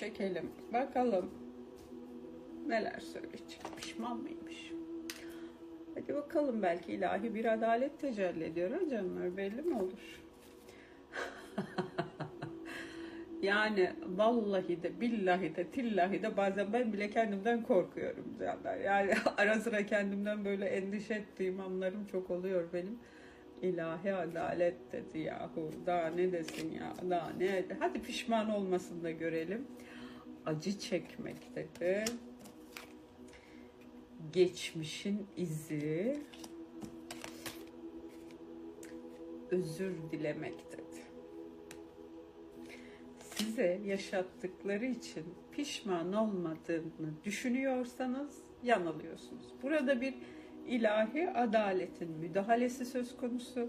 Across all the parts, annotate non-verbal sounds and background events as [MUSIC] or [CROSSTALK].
çekelim. Bakalım neler söyleyecek. Pişman mıymış? Hadi bakalım belki ilahi bir adalet tecelli ediyor ha canlar belli mi olur? [LAUGHS] yani vallahi de billahi de tillahi de bazen ben bile kendimden korkuyorum canlar. Yani [LAUGHS] ara sıra kendimden böyle endişe ettiğim anlarım çok oluyor benim. İlahi adalet dedi yahu. Daha ne desin ya? Daha ne? Hadi pişman olmasın da görelim. Acı çekmek dedi. Geçmişin izi. Özür dilemek dedi. Size yaşattıkları için pişman olmadığını düşünüyorsanız yanılıyorsunuz. Burada bir ilahi adaletin müdahalesi söz konusu.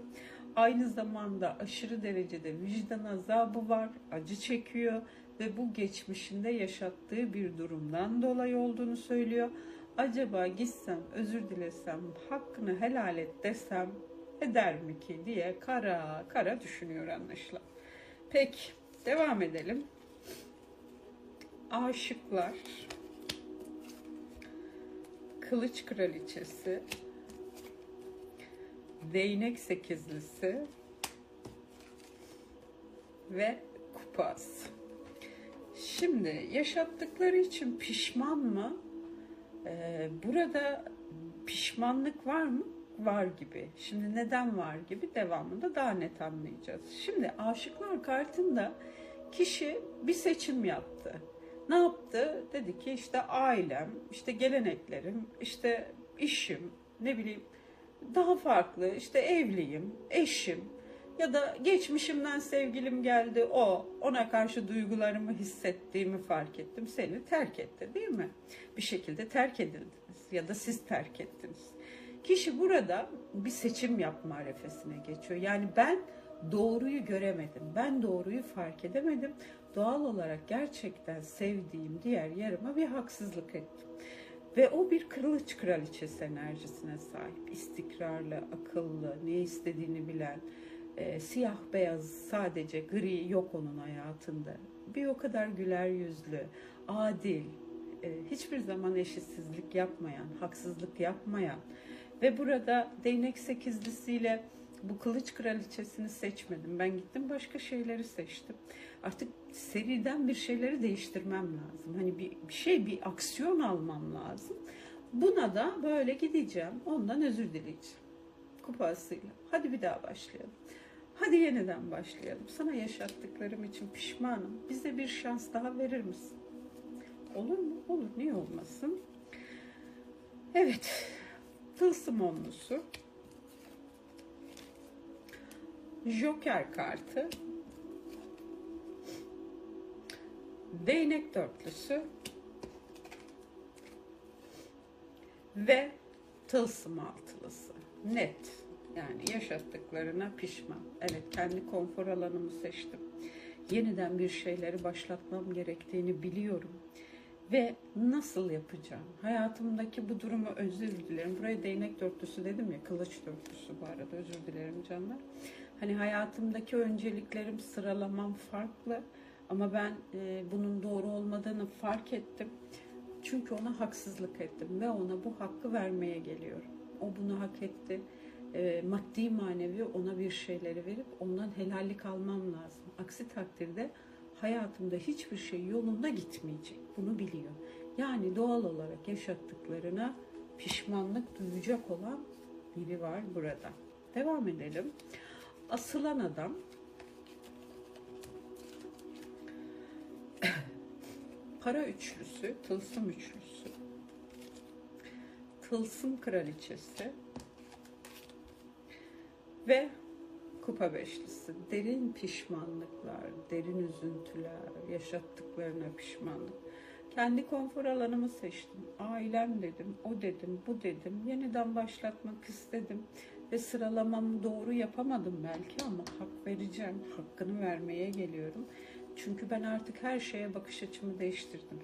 Aynı zamanda aşırı derecede vicdan azabı var, acı çekiyor ve bu geçmişinde yaşattığı bir durumdan dolayı olduğunu söylüyor. Acaba gitsem, özür dilesem, hakkını helal et desem eder mi ki diye kara kara düşünüyor anlaşılan. Peki devam edelim. Aşıklar Kılıç Kraliçesi, Değnek Sekizlisi ve Kupaz. Şimdi yaşattıkları için pişman mı? Ee, burada pişmanlık var mı? Var gibi. Şimdi neden var gibi devamında daha net anlayacağız. Şimdi aşıklar kartında kişi bir seçim yaptı ne yaptı? Dedi ki işte ailem, işte geleneklerim, işte işim, ne bileyim daha farklı, işte evliyim, eşim ya da geçmişimden sevgilim geldi o, ona karşı duygularımı hissettiğimi fark ettim, seni terk etti değil mi? Bir şekilde terk edildiniz ya da siz terk ettiniz. Kişi burada bir seçim yapma arefesine geçiyor. Yani ben doğruyu göremedim. Ben doğruyu fark edemedim. Doğal olarak gerçekten sevdiğim diğer yarıma bir haksızlık ettim. Ve o bir kılıç kraliçesi enerjisine sahip. İstikrarlı, akıllı, ne istediğini bilen, e, siyah beyaz sadece gri yok onun hayatında. Bir o kadar güler yüzlü, adil, e, hiçbir zaman eşitsizlik yapmayan, haksızlık yapmayan ve burada değnek sekizlisiyle bu kılıç kraliçesini seçmedim. Ben gittim başka şeyleri seçtim. Artık seriden bir şeyleri değiştirmem lazım. Hani bir, bir şey, bir aksiyon almam lazım. Buna da böyle gideceğim. Ondan özür dileyeceğim. Kupasıyla. Hadi bir daha başlayalım. Hadi yeniden başlayalım. Sana yaşattıklarım için pişmanım. Bize bir şans daha verir misin? Olur mu? Olur. Niye olmasın? Evet. Tılsım onlusu. Joker kartı. Değnek dörtlüsü. Ve tılsım altılısı. Net. Yani yaşattıklarına pişman. Evet kendi konfor alanımı seçtim. Yeniden bir şeyleri başlatmam gerektiğini biliyorum. Ve nasıl yapacağım? Hayatımdaki bu durumu özür dilerim. Buraya değnek dörtlüsü dedim ya, kılıç dörtlüsü bu arada özür dilerim canlar. Hani hayatımdaki önceliklerim sıralamam farklı ama ben e, bunun doğru olmadığını fark ettim. Çünkü ona haksızlık ettim ve ona bu hakkı vermeye geliyorum. O bunu hak etti. E, maddi manevi ona bir şeyleri verip ondan helallik almam lazım. Aksi takdirde hayatımda hiçbir şey yolunda gitmeyecek. Bunu biliyor. Yani doğal olarak yaşattıklarına pişmanlık duyacak olan biri var burada. Devam edelim. Asılan adam [CLEARS THROAT] para üçlüsü, tılsım üçlüsü, tılsım kraliçesi ve kupa beşlisi. Derin pişmanlıklar, derin üzüntüler, yaşattıklarına pişmanlık. Kendi konfor alanımı seçtim. Ailem dedim, o dedim, bu dedim. Yeniden başlatmak istedim. Ve sıralamamı doğru yapamadım belki ama hak vereceğim. Hakkını vermeye geliyorum. Çünkü ben artık her şeye bakış açımı değiştirdim.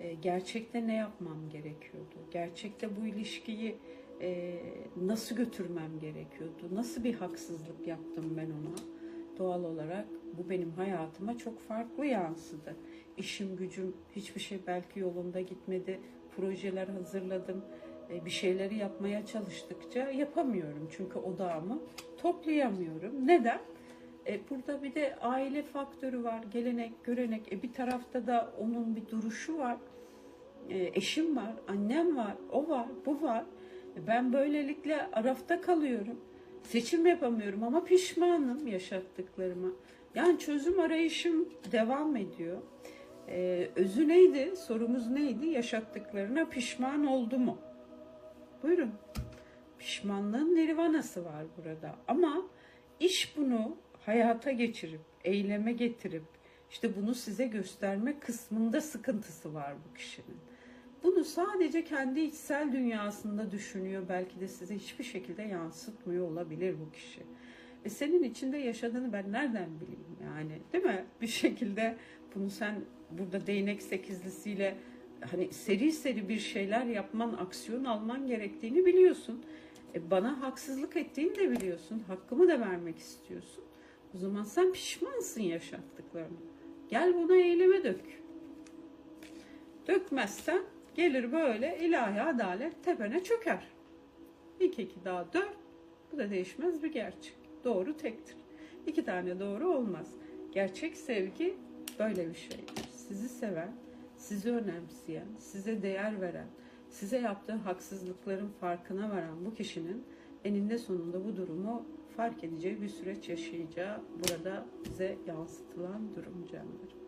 E, gerçekte ne yapmam gerekiyordu? Gerçekte bu ilişkiyi e, nasıl götürmem gerekiyordu? Nasıl bir haksızlık yaptım ben ona? Doğal olarak bu benim hayatıma çok farklı yansıdı. işim gücüm hiçbir şey belki yolunda gitmedi. Projeler hazırladım. E, bir şeyleri yapmaya çalıştıkça yapamıyorum. Çünkü odağımı toplayamıyorum. Neden? E, burada bir de aile faktörü var, gelenek, görenek. E, bir tarafta da onun bir duruşu var. E, eşim var, annem var, o var, bu var. E, ben böylelikle arafta kalıyorum. Seçim yapamıyorum ama pişmanım yaşattıklarıma. Yani çözüm arayışım devam ediyor. E, özü neydi? Sorumuz neydi? Yaşattıklarına pişman oldu mu? Buyurun. Pişmanlığın nirvanası var burada. Ama iş bunu hayata geçirip, eyleme getirip, işte bunu size gösterme kısmında sıkıntısı var bu kişinin. Bunu sadece kendi içsel dünyasında düşünüyor. Belki de size hiçbir şekilde yansıtmıyor olabilir bu kişi. E senin içinde yaşadığını ben nereden bileyim yani değil mi? Bir şekilde bunu sen burada değnek sekizlisiyle hani seri seri bir şeyler yapman, aksiyon alman gerektiğini biliyorsun. E bana haksızlık ettiğini de biliyorsun. Hakkımı da vermek istiyorsun. O zaman sen pişmansın yaşattıklarını. Gel buna eyleme dök. Dökmezsen gelir böyle ilahi adalet tepene çöker. İki iki daha dört. Bu da değişmez bir gerçek. Doğru tektir. İki tane doğru olmaz. Gerçek sevgi böyle bir şeydir. Sizi seven, sizi önemseyen, size değer veren, size yaptığı haksızlıkların farkına varan bu kişinin eninde sonunda bu durumu fark edeceği bir süreç yaşayacağı burada bize yansıtılan durum canlar.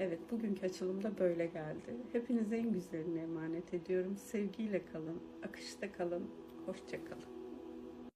Evet bugünkü açılımda böyle geldi. Hepinize en güzelini emanet ediyorum. Sevgiyle kalın, akışta kalın, hoşça kalın.